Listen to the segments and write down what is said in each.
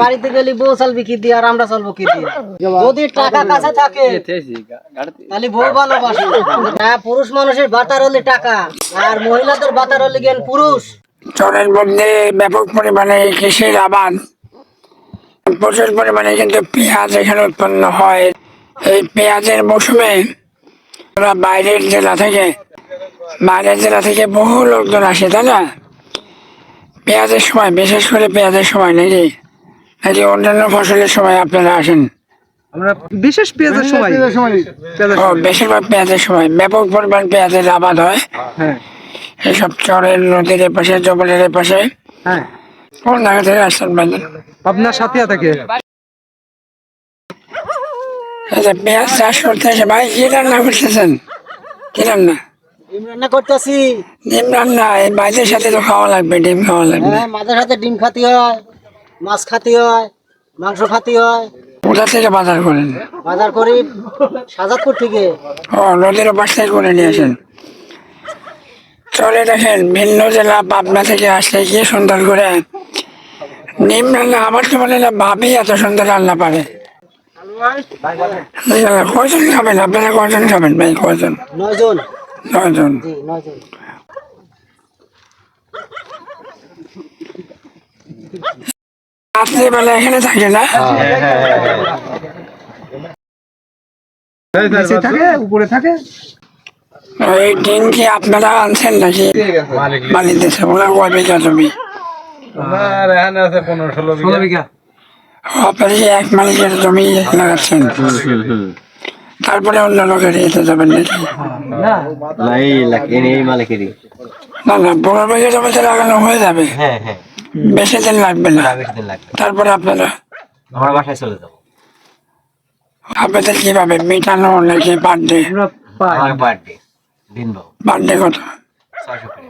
বাড়িতে গেলে বউ চলবি কি দিয়ে আর আমরা চলবো কি দিয়ে? যদি টাকা কাছে থাকে তাহলে বউ ভালোবাসে। হ্যাঁ পুরুষ মানুষের বাতার হলে টাকা আর মহিলাদের বাতার হলে জ্ঞান পুরুষ। চরের মধ্যে ব্যাপক পরিমাণে কৃষির আবাদ। প্রচুর পরিমাণে কিন্তু পেঁয়াজ এখানে উৎপন্ন হয়। এই পেঁয়াজের মৌসুমে ওরা বাইরের জেলা থেকে বাইরের জেলা থেকে বহু লোকজন আসে তাই না? পেঁয়াজের সময় বিশেষ করে পেঁয়াজের সময় নাকি? অন্যান্য ফসলের সময় আপনারা আসেন। আমরা বিশেষ পেঁয়াজের সময় ও বেশিরভাগ পেঁয়াজের সময়। ব্যাপক পরিমাণ পেঁয়াজের আবাদ হয়। হ্যাঁ। এসব চরের নদীর পাশে জঙ্গলের পাশে হ্যাঁ। কোন জায়গা থেকে আসছেন বাজার আপনার সাথিয়া থেকে। আচ্ছা পেঁয়াজ চাষ করতে এসে ভাই কি রান্না করতেছেন? কি রান্না? ডিম রান্না করতেছি। ডিম রান্না এই সাথে তো খাওয়া লাগবে ডিম খাওয়া লাগবে। হ্যাঁ সাথে ডিম খাতি হয়। মাছ খাতি হয় মাংস খাতি হয়। কোথা থেকে বাজার করেন? বাজার করি সাজাদপুর থেকে। ও নদীর থেকে করে নিয়ে আসেন। চলে দেখেন ভিন্ন জেলা পাবনা থেকে আসলে কি সুন্দর করে ডিম রান্না। আমার তো মনে না ভাবি এত সুন্দর রান্না পারে। কয়জন খাবেন? আপনারা কয়জন খাবেন ভাই? কয়জন? নয়জন। নয়জন। নয়জন। রাত্রিবেলা এখানে থাকে না? থাকে উপরে থাকে। ওই ডিম কি আপনারা আনছেন নাকি? মালিক দিচ্ছে ওরা কয় বিঘা জমি? ষোলো বিঘা। আপনারা এক মালিকের জমি লাগাচ্ছেন? তারপরে অন্য লোকের এতে যাবেন নাকি? না। না এই মালিকেরই। না না বড় বিঘা জমিতে লাগানো হয়ে যাবে। হ্যাঁ হ্যাঁ। বেশি দিন লাগবে না। বেশি দিন লাগবে। তারপরে আপনারা আমরা বাসায় চলে যাব। আপনাদের কীভাবে মিটানো নাকি পার ডে আমরা পাই। আমার বার্থডে দিন বাবু পার ডে কত করে।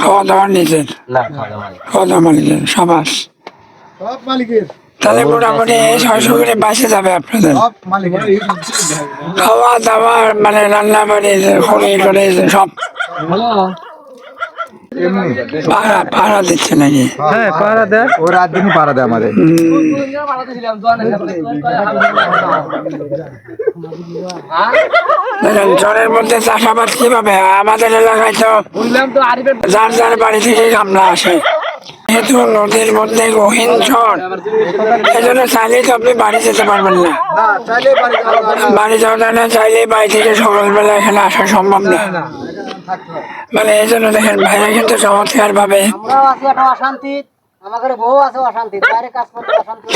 খাওয়া দাওয়া নিজের? না খাওয়া দাওয়া মালিকের সাবাস? তাহলে মোটামুটি ছয়শো করে বাঁচে যাবে আপনাদের। খাওয়া দাওয়া মানে রান্না বাড়ি খড়ি টড়ি সব দিচ্ছে নাকি? হ্যাঁ পাহারা দেয় ও রাত দিনই পাড়া দেয় আমাদের। দেখেন মধ্যে চাষাবাদ কীভাবে? আমাদের এলাকায় তো যার যার বাড়ি থেকে গামলা আসে। যেহেতু নদীর মধ্যে গহীন ঝড় এই জন্য চাইলেই তো আপনি বাড়ি যেতে পারবেন না। বাড়ি যাওয়া যায় না। চাইলেই বাড়ি থেকে সকালবেলা এখানে আসা সম্ভব না। মানে এই জন্য দেখেন ভাইরা কিন্তু চমৎকার ভাবে আমরাও আছি একটা অশান্তি আমাদের বউ আছে অশান্তি বাইরে কাজ করতে অশান্তি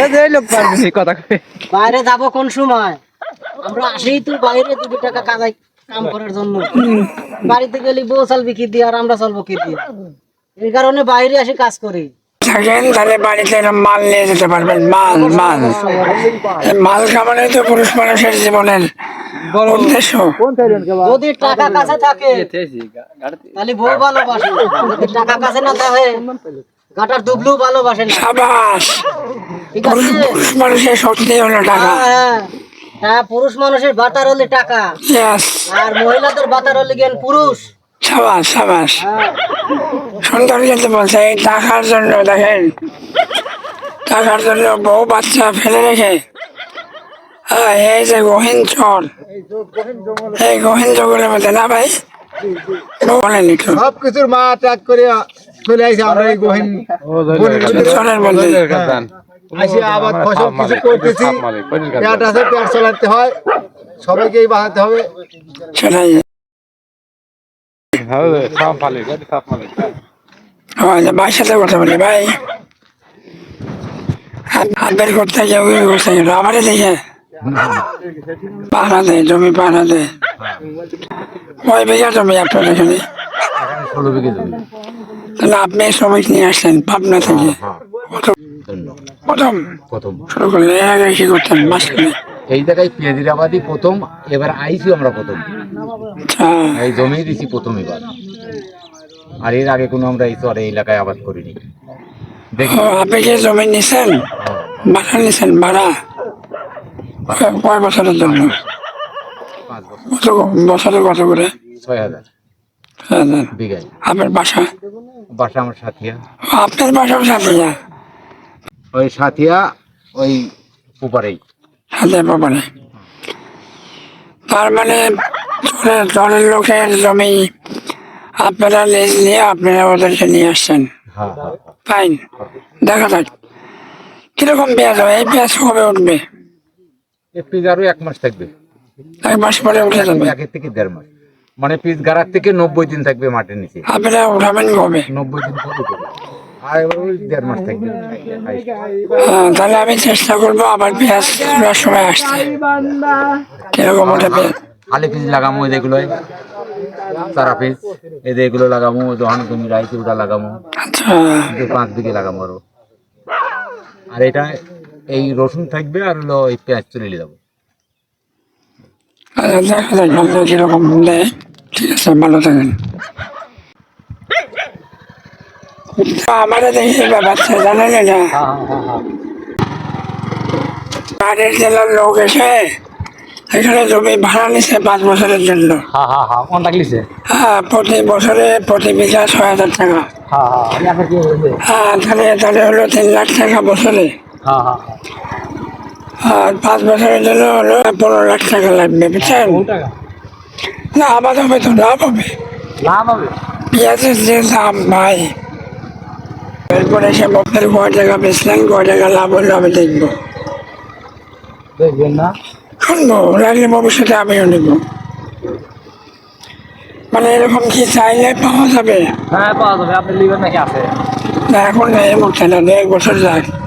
এই যে লোক পারবে কথা কয়ে। বাইরে যাব কোন সময়? আমরা আসি তো বাইরে দুটো টাকা কাজাই কাম করার জন্য। বাড়িতে গেলে বউ চলবি কি দিয়ে আর আমরা চলবো কি দিয়ে? এই কারণে বাইরে আসি কাজ করি। থাকেন তাহলে বাড়িতে মাল নিয়ে যেতে পারবেন মাল মাল। মাল খাবারে তো পুরুষ মানুষের জীবনের উদ্দেশ্য। যদি টাকা কাছে থাকে তাহলে বউ ভালোবাসে। যদি টাকা কাছে না থাকে গাটার দুবলু ভালোবাসে না। সাবাস। পুরুষ মানুষের শক্তি হলো টাকা। হ্যাঁ, হ্যাঁ। হ্যাঁ পুরুষ মানুষের বাতার হলে টাকা। আর মহিলাদের বাতার হলে জ্ঞান পুরুষ। সাবাস সাবাস। সুন্দর কিন্তু বলছে এই টাকার জন্য দেখেন। টাকার জন্য বউ বাচ্চা ফেলে রেখে। এই যে গহীন চর। এই গহীন জঙ্গলের মধ্যে। না ভাই বলেন একটু সব মা ত্যাগ করে চলে আসি আমরা এই গহীন চরের মধ্যে। আসি আবার ফসল কিছু করতেছি। পেট আছে পেট চালাতে হয়। সবাইকেই বাঁচাতে হবে। সেটাই আমাদের সাথে কথা বলি ভাই। হাত- হাত বের করতে গিয়ে করতে আমারে দেখে। পাহারা দেয় জমি পাহারা দেয়। কয় বিঘা জমি আপনার এখানে? তাহলে আপনি শ্রমিক নিয়ে আসছেন পাবনা থেকে। প্রথম- প্রথম। প্রথম। শুরু করলেন এর আগে কি করতেন? মাঝখানে এই জায়গায় পেঁয়াজির আবাদি প্রথম এবার আইছি আমরা প্রথম। আচ্ছা এই জমি দিছি প্রথম এবার। আর এর আগে কোনো আমরা এই চরে এলাকায় আবাদ করিনি। দেখি। আপনি কি জমি নিছেন ভাড়া নিছেন ভাড়া? কয়- বছরের জন্য কত বছরে কত করে? ছয় হাজার। হ্যাঁ, বিঘায়। আপনার বাসা? বাসা আমার সাথিয়া। আপনার বাসাও সাথে ওই সাথিয়া ওই উপারেই। সাথে ব্যাপারে তার মানে দলের লোকের জমি আপনারা লিজ নিয়ে আপনারা ওদেরকে নিয়ে আসছেন। হ্যাঁ হ্যাঁ ফাইন দেখা যাক। কীরকম পেঁয়াজ হবে এই পেঁয়াজ কবে উঠবে? পিস আরও এক মাস থাকবে। এক মাস পরে উঠে যাবে। একের থেকে দেড় মাস। মানে পিস গাড়ার থেকে নব্বই দিন থাকবে মাটির নিচে। আপনারা উঠাবেন কবে? নব্বই দিন পর হ্যাঁ, তাহলে আমি চেষ্টা করব আবার পেঁয়াজ তোলার সময় আসতে। কীরকম ওঠে পেঁয়াজ। আলি পিস লাগামো যেগুলো চারা পিস। এগুলো লাগামো যখন তুমি ওটা লাগামো। আচ্ছা। পাঁচ বিঘে লাগামো আরও। আর এটা এই রসুন থাকবে আর হলো এই পেঁয়াজ চলে যাব। আচ্ছা দেখা যাক কীরকম দেয়। ঠিক আছে ভালো থাকেন। ব্যাপারটা জানেন এটা? বাইরের জেলার লোক এসে এখানে জমি ভাড়া নিছে পাঁচ বছরের জন্য। হ্যাঁ হ্যাঁ হ্যাঁ হ্যাঁ প্রতি বছরে প্রতি বিঘা ছয় হাজার টাকা। হ্যাঁ হ্যাঁ হ্যাঁ তাহলে তাহলে হলো তিন লাখ টাকা বছরে। হ্যাঁ হ্যাঁ আর পাঁচ বছরের জন্য হলো পনেরো লাখ টাকা লাগবে বুঝছেন? না হবে তো লাভ হবে। লাভ হবে? পেঁয়াজের যে দাম ভাই। এরপরে সে বছর কয় টাকা বেচলেন কয় টাকা লাভ হলো আমি দেখব। দেখবেন না? শুনব লাগলে ভবিষ্যতে আমিও নেব। মানে এরকম কি চাইলে পাওয়া যাবে? হ্যাঁ পাওয়া যাবে আপনি নাকি আছে? না এখন নেই মুখে না এক বছর আচ্ছা